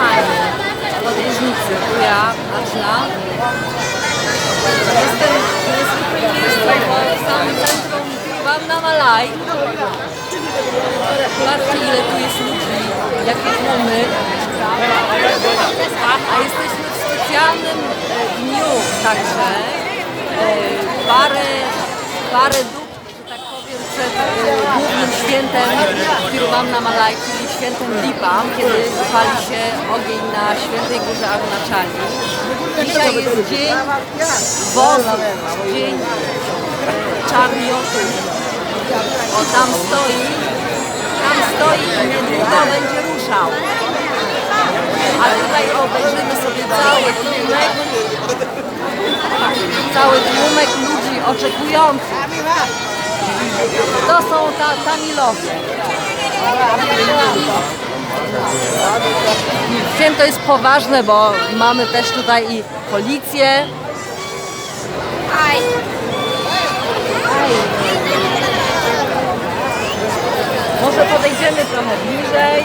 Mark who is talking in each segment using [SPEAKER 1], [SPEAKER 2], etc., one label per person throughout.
[SPEAKER 1] kochani, podróżnicy, tu ja, Aczla. Jestem w niezwykłym miejscu, w samym centrum Wam na Malaj. Patrzcie ile tu jest ludzi, jakie tłumy. A jesteśmy w specjalnym dniu także. E, Parę, parę dób, że tak powiem, przed głównym świętem, który mam na Malaj, czyli świętem Lipam, kiedy pali się ogień na Świętej Górze Arunachali. Dzisiaj jest dzień wozu, dzień e, czarniotów. O, tam stoi, tam stoi i niedługo będzie ruszał. A tutaj obejrzymy sobie cały tłumek, cały tłumek ludzi oczekujących. To są ta, Tamilowie. Święto jest poważne, bo mamy też tutaj i policję. Może podejdziemy trochę bliżej.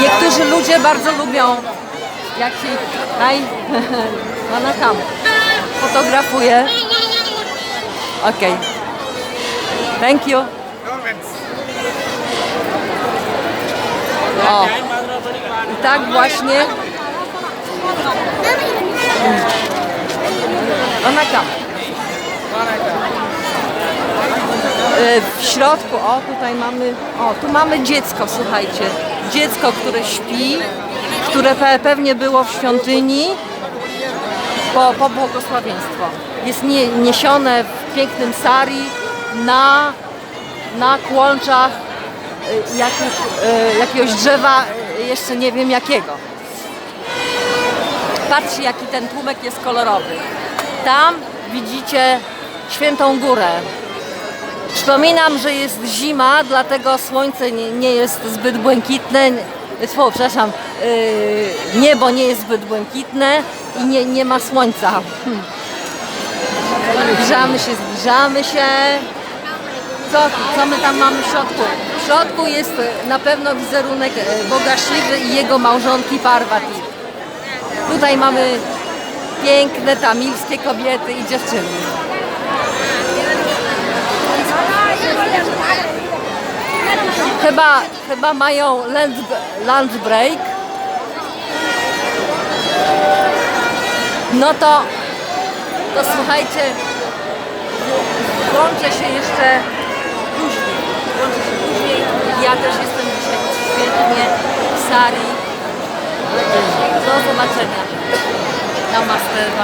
[SPEAKER 1] Niektórzy ludzie bardzo lubią, jak się Hi. Ona tam fotografuje. Okej. Thank you. O. I tak właśnie. Ona tam. E, W środku, o tutaj mamy, o tu mamy dziecko, słuchajcie. Dziecko, które śpi, które pe- pewnie było w świątyni po, po błogosławieństwo. Jest nie, niesione w pięknym sari na, na kłączach e, jakich, e, jakiegoś drzewa, e, jeszcze nie wiem jakiego. Patrzcie jaki ten tłumek jest kolorowy. Tam widzicie Świętą Górę. Przypominam, że jest zima, dlatego słońce nie, nie jest zbyt błękitne. Tfu, przepraszam, niebo nie jest zbyt błękitne i nie, nie ma słońca. Hmm. Zbliżamy się, zbliżamy się. Co, co my tam mamy w środku? W środku jest na pewno wizerunek e, Boga Siwy i jego małżonki Parvati. Tutaj mamy piękne tamilskie kobiety i dziewczyny. Chyba, chyba mają lunch, lunch break. No to, to słuchajcie, włączę się jeszcze później. Włączę się później. Ja też jestem dzisiaj świetnie w sali. Do zobaczenia. Namaste.